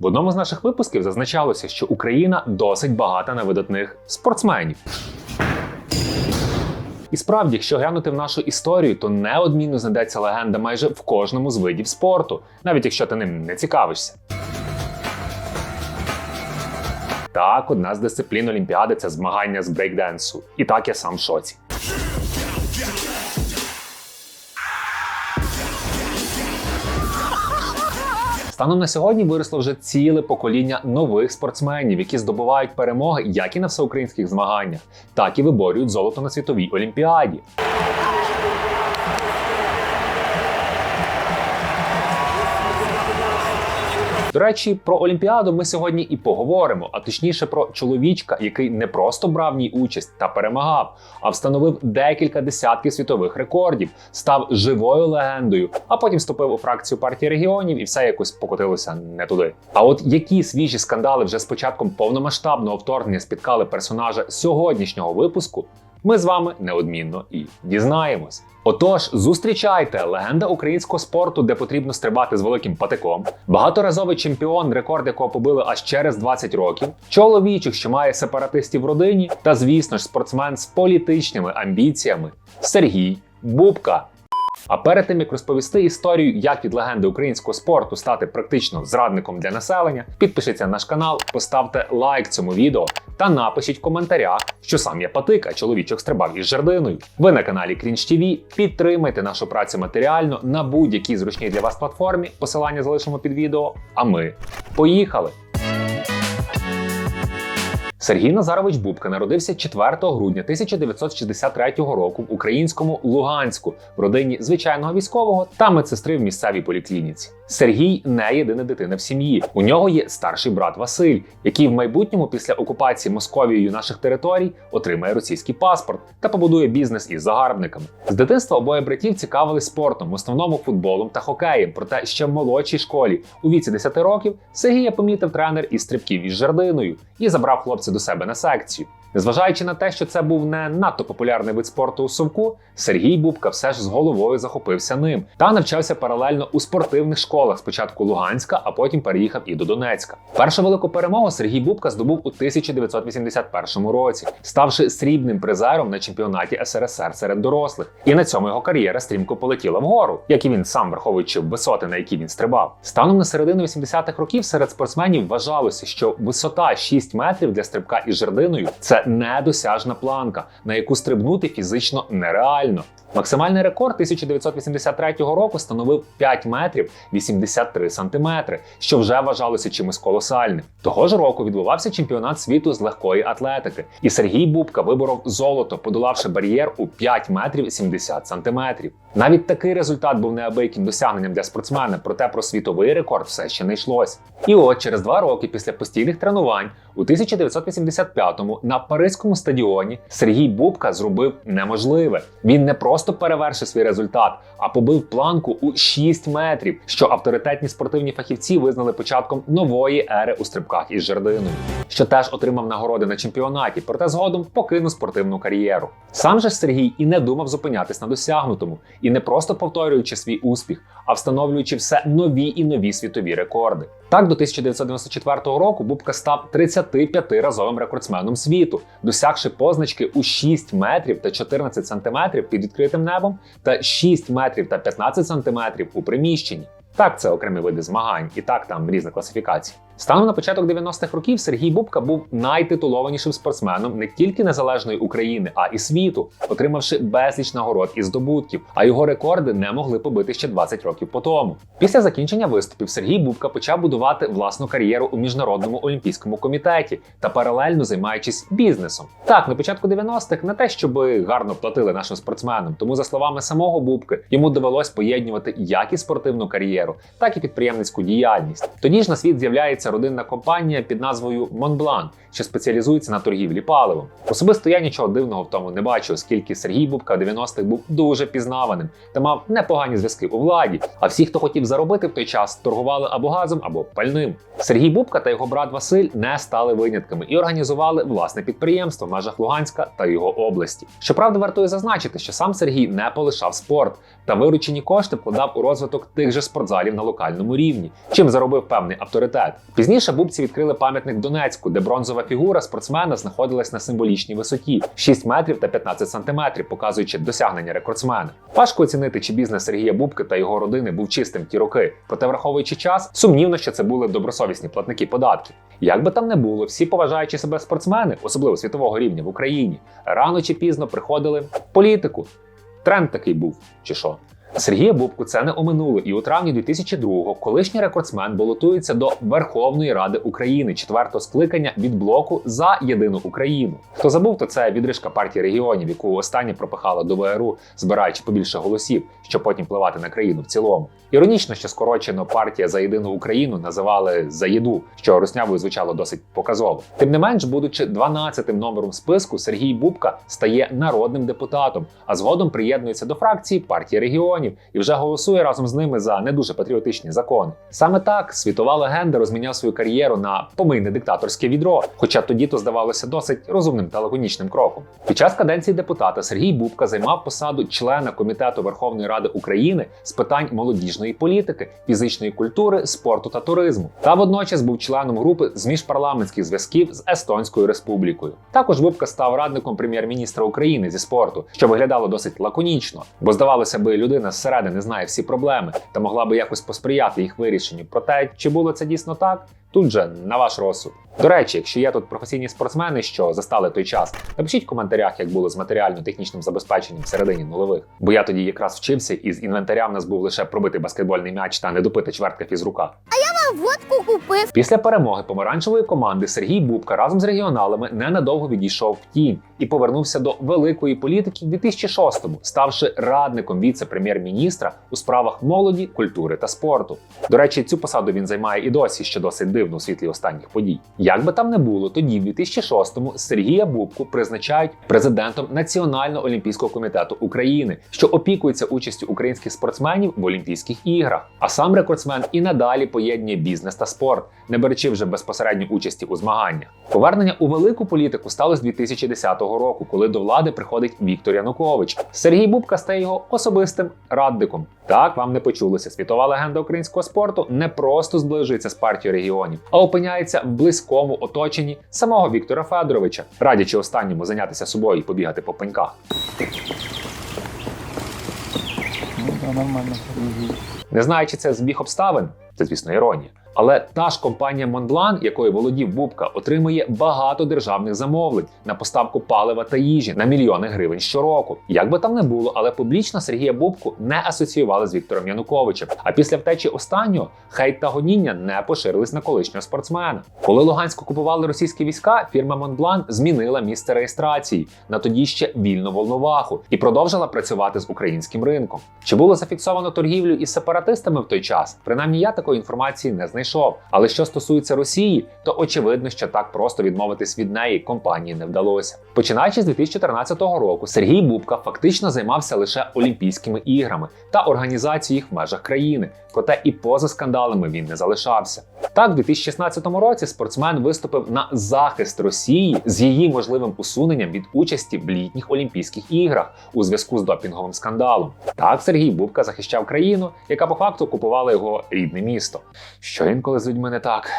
В одному з наших випусків зазначалося, що Україна досить багата на видатних спортсменів. І справді, якщо глянути в нашу історію, то неодмінно знайдеться легенда майже в кожному з видів спорту, навіть якщо ти ним не цікавишся. Так, одна з дисциплін Олімпіади це змагання з брейкденсу. І так я сам в шоці. Станом на сьогодні виросло вже ціле покоління нових спортсменів, які здобувають перемоги як і на всеукраїнських змаганнях, так і виборюють золото на світовій олімпіаді. До речі, про Олімпіаду ми сьогодні і поговоримо, а точніше про чоловічка, який не просто брав в ній участь та перемагав, а встановив декілька десятків світових рекордів, став живою легендою, а потім вступив у фракцію партії регіонів і все якось покотилося не туди. А от які свіжі скандали вже з початком повномасштабного вторгнення спіткали персонажа сьогоднішнього випуску, ми з вами неодмінно і дізнаємось. Отож, зустрічайте легенда українського спорту, де потрібно стрибати з великим патиком, багаторазовий чемпіон, рекорд якого побили аж через 20 років, чоловічок, що має сепаратистів в родині, та звісно ж, спортсмен з політичними амбіціями Сергій Бубка. А перед тим як розповісти історію, як від легенди українського спорту стати практично зрадником для населення, підпишіться на наш канал, поставте лайк цьому відео та напишіть в коментарях, що сам я патика, чоловічок стрибав із жердиною. Ви на каналі Крінж ТВ. Підтримайте нашу працю матеріально на будь-якій зручній для вас платформі. Посилання залишимо під відео. А ми поїхали! Сергій Назарович Бубка народився 4 грудня 1963 року в українському Луганську в родині звичайного військового та медсестри в місцевій поліклініці. Сергій не єдина дитина в сім'ї. У нього є старший брат Василь, який в майбутньому після окупації Московією наших територій отримає російський паспорт та побудує бізнес із загарбниками. З дитинства обоє братів цікавились спортом, в основному футболом та хокеєм. Проте ще в молодшій школі у віці 10 років Сергія помітив тренер із стрибків із жердиною і забрав хлопця до себе на секцію. Незважаючи на те, що це був не надто популярний вид спорту у Совку, Сергій Бубка все ж з головою захопився ним та навчався паралельно у спортивних школах спочатку Луганська, а потім переїхав і до Донецька. Першу велику перемогу Сергій Бубка здобув у 1981 році, ставши срібним призером на чемпіонаті СРСР серед дорослих. І на цьому його кар'єра стрімко полетіла вгору, як і він сам враховуючи висоти, на які він стрибав. Станом на середину 80-х років серед спортсменів вважалося, що висота 6 метрів для стрибка із жердиною це недосяжна планка, на яку стрибнути фізично нереально. Максимальний рекорд 1983 року становив 5 метрів 83 сантиметри, що вже вважалося чимось колосальним. Того ж року відбувався чемпіонат світу з легкої атлетики, і Сергій Бубка виборов золото, подолавши бар'єр у 5 метрів 70 сантиметрів. Навіть такий результат був неабияким досягненням для спортсмена, проте про світовий рекорд все ще не йшлось. І от через два роки після постійних тренувань у 1985-му на Паризькому стадіоні Сергій Бубка зробив неможливе. Він не просто перевершив свій результат, а побив планку у 6 метрів, що авторитетні спортивні фахівці визнали початком нової ери у стрибках із жердиною, що теж отримав нагороди на чемпіонаті, проте згодом покинув спортивну кар'єру. Сам же Сергій і не думав зупинятись на досягнутому, і не просто повторюючи свій успіх, а встановлюючи все нові і нові світові рекорди. Так, до 1994 року Бубка став 35-разовим рекордсменом світу, досягши позначки у 6 метрів та 14 сантиметрів під відкритим небом та 6 метрів та 15 сантиметрів у приміщенні. Так, це окремі види змагань, і так там різна класифікація. Станом на початок 90-х років Сергій Бубка був найтитулованішим спортсменом не тільки незалежної України, а і світу, отримавши безліч нагород і здобутків. А його рекорди не могли побити ще 20 років по тому. Після закінчення виступів Сергій Бубка почав будувати власну кар'єру у міжнародному олімпійському комітеті та паралельно займаючись бізнесом. Так, на початку 90-х не те, щоб гарно платили нашим спортсменам, тому за словами самого Бубки, йому довелось поєднувати як і спортивну кар'єру, так і підприємницьку діяльність. Тоді ж на світ з'являється родинна компанія під назвою Монблан, що спеціалізується на торгівлі паливом. Особисто я нічого дивного в тому не бачу, оскільки Сергій Бубка в 90-х був дуже пізнаваним та мав непогані зв'язки у владі. А всі, хто хотів заробити в той час, торгували або газом, або пальним. Сергій Бубка та його брат Василь не стали винятками і організували власне підприємство в межах Луганська та його області. Щоправда, вартує зазначити, що сам Сергій не полишав спорт та виручені кошти вкладав у розвиток тих же спортзалів на локальному рівні, чим заробив певний авторитет. Пізніше бубці відкрили пам'ятник Донецьку, де бронзова фігура спортсмена знаходилась на символічній висоті 6 метрів та 15 сантиметрів, показуючи досягнення рекордсмена. Важко оцінити, чи бізнес Сергія Бубки та його родини був чистим в ті роки. Проте, враховуючи час, сумнівно, що це були добросовісні платники податків. Як би там не було, всі поважаючи себе спортсмени, особливо світового рівня в Україні, рано чи пізно приходили в політику. Тренд такий був, чи що? Сергія Бубку це не оминуло, і у травні 2002-го колишній рекордсмен балотується до Верховної Ради України четвертого скликання від блоку за єдину Україну. Хто забув, то це відрижка партії регіонів, яку останнє пропихала до ВРУ, збираючи побільше голосів, щоб потім впливати на країну в цілому. Іронічно, що скорочено партія за єдину Україну називали за їду, що руснявою звучало досить показово. Тим не менш, будучи 12-тим номером списку, Сергій Бубка стає народним депутатом, а згодом приєднується до фракції партії регіонів і вже голосує разом з ними за не дуже патріотичні закони. Саме так світова легенда розміняв свою кар'єру на помийне диктаторське відро, хоча тоді то здавалося досить розумним та лаконічним кроком. Під час каденції депутата Сергій Бубка займав посаду члена комітету Верховної Ради України з питань молодіжної політики, фізичної культури, спорту та туризму. Та водночас був членом групи з міжпарламентських зв'язків з Естонською Республікою. Також Бубка став радником прем'єр-міністра України зі спорту, що виглядало досить лаконічно, бо здавалося би, людина зсередини знає всі проблеми та могла би якось посприяти їх вирішенню. Проте чи було це дійсно так? Тут же на ваш розсуд. До речі, якщо є тут професійні спортсмени, що застали той час, напишіть в коментарях, як було з матеріально-технічним забезпеченням в середині нульових. Бо я тоді якраз вчився, і з інвентаря в нас був лише пробитий баскетбольний м'яч та не допити чвертка фізрука. водку купив. Після перемоги помаранчевої команди Сергій Бубка разом з регіоналами ненадовго відійшов в тінь і повернувся до великої політики в 2006-му, ставши радником віце-прем'єр-міністра у справах молоді, культури та спорту. До речі, цю посаду він займає і досі, що досить дивно у світлі останніх подій. Як би там не було, тоді, в 2006-му, Сергія Бубку призначають президентом Національного олімпійського комітету України, що опікується участю українських спортсменів в Олімпійських іграх. А сам рекордсмен і надалі поєднує бізнес та спорт, не беручи вже безпосередньо участі у змаганнях. Повернення у велику політику сталося 2010 року, коли до влади приходить Віктор Янукович. Сергій Бубка стає його особистим радником. Так вам не почулося. Світова легенда українського спорту не просто зближується з партією регіонів, а опиняється в близькому оточенні самого Віктора Федоровича, радячи останньому зайнятися собою і побігати по пеньках. Ну да, нормально. Не знаю, чи це збіг обставин, це звісно іронія. Але та ж компанія Монблан, якою володів Бубка, отримує багато державних замовлень на поставку палива та їжі на мільйони гривень щороку. Як би там не було, але публічно Сергія Бубку не асоціювали з Віктором Януковичем. А після втечі останнього хейт та гоніння не поширились на колишнього спортсмена. Коли Луганськ окупували російські війська, фірма Монблан змінила місце реєстрації на тоді ще вільну волноваху і продовжила працювати з українським ринком. Чи було зафіксовано торгівлю із сепаратистами в той час? Принаймні я такої інформації не знайшов. Але що стосується Росії, то очевидно, що так просто відмовитись від неї компанії не вдалося. Починаючи з 2014 року, Сергій Бубка фактично займався лише Олімпійськими іграми та організацією їх в межах країни. Проте і поза скандалами він не залишався. Так, в 2016 році спортсмен виступив на захист Росії з її можливим усуненням від участі в літніх Олімпійських іграх у зв'язку з допінговим скандалом. Так, Сергій Бубка захищав країну, яка по факту окупувала його рідне місто. Що інколи з людьми не так.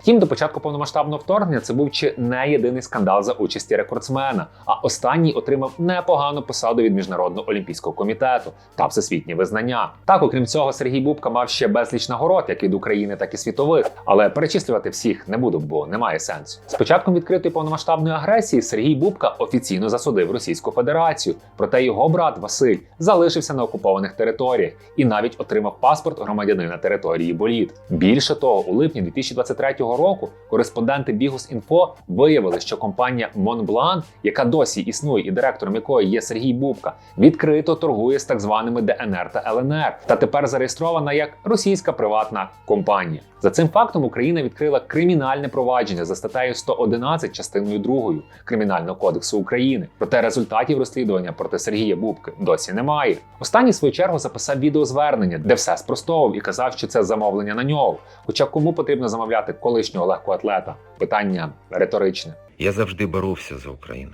Втім, до початку повномасштабного вторгнення це був чи не єдиний скандал за участі рекордсмена. А останній отримав непогану посаду від міжнародного олімпійського комітету та всесвітнє визнання. Так, окрім цього, Сергій Бубка мав ще безліч нагород, як від України, так і світових. Але перечислювати всіх не буду, бо немає сенсу. З початком відкритої повномасштабної агресії Сергій Бубка офіційно засудив Російську Федерацію. Проте його брат Василь залишився на окупованих територіях і навіть отримав паспорт громадянина території Боліт. Більше того, у липні 2023 року кореспонденти Бігус.Інфо виявили, що компанія Монблан, яка досі існує і директором якої є Сергій Бубка, відкрито торгує з так званими ДНР та ЛНР, та тепер зареєстрована як російська приватна компанія. За цим фактом Україна відкрила кримінальне провадження за статтею 111 частиною 2 Кримінального кодексу України. Проте результатів розслідування проти Сергія Бубки досі немає. Останній свою чергу записав відеозвернення, де все спростовував і казав, що це замовлення на нього. Хоча кому потрібно замовляти колишнього легкоатлета? Питання риторичне. Я завжди боровся за Україну.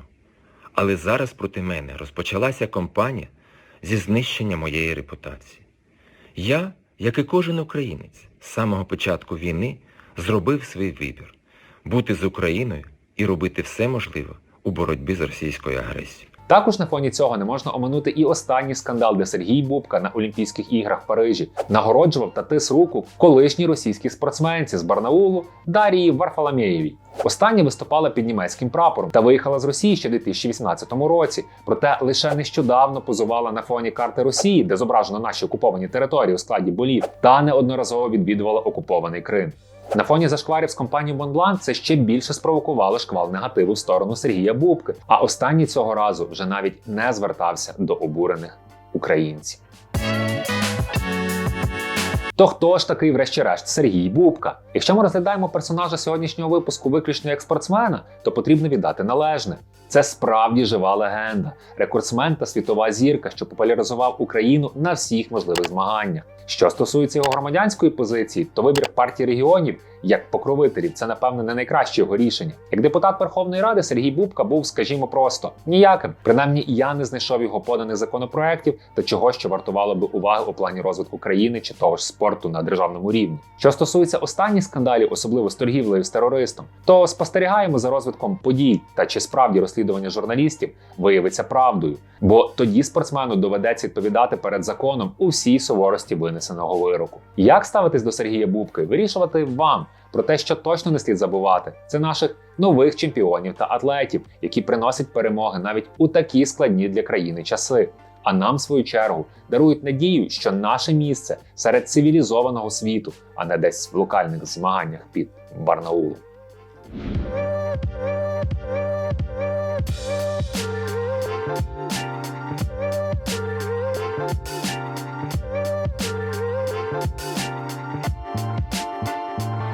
Але зараз проти мене розпочалася кампанія зі знищення моєї репутації. Я, як і кожен українець, з самого початку війни зробив свій вибір бути з Україною і робити все можливе у боротьбі з російською агресією. Також на фоні цього не можна оминути і останній скандал, де Сергій Бубка на Олімпійських іграх в Парижі нагороджував та тис руку колишній російській спортсменці з Барнаулу Дарії Варфоломєєвій. Остання виступала під німецьким прапором та виїхала з Росії ще в 2018 році. Проте лише нещодавно позувала на фоні карти Росії, де зображено наші окуповані території у складі болів, та неодноразово відвідувала окупований Крим. На фоні зашкварів з компанією Монблан це ще більше спровокувало шквал негативу в сторону Сергія Бубки. А останній цього разу вже навіть не звертався до обурених українців. То хто ж такий, врешті-решт, Сергій Бубка? Якщо ми розглядаємо персонажа сьогоднішнього випуску виключно як спортсмена, то потрібно віддати належне. Це справді жива легенда, рекордсмен та світова зірка, що популяризував Україну на всіх можливих змаганнях. Що стосується його громадянської позиції, то вибір партії регіонів як покровителів це напевне не найкраще його рішення. Як депутат Верховної Ради Сергій Бубка був, скажімо, просто ніяким. Принаймні, я не знайшов його поданих законопроєктів та чого, що вартувало би уваги у плані розвитку країни чи того ж спорту на державному рівні. Що стосується останніх скандалів, особливо з торгівлею з терористом, то спостерігаємо за розвитком подій та чи справді розслідування журналістів виявиться правдою. Бо тоді спортсмену доведеться відповідати перед законом у всій суворості винесеного вироку. Як ставитись до Сергія Бубки, вирішувати вам. Про те, що точно не слід забувати, це наших нових чемпіонів та атлетів, які приносять перемоги навіть у такі складні для країни часи. А нам, в свою чергу, дарують надію, що наше місце серед цивілізованого світу, а не десь в локальних змаганнях під Барнаулом.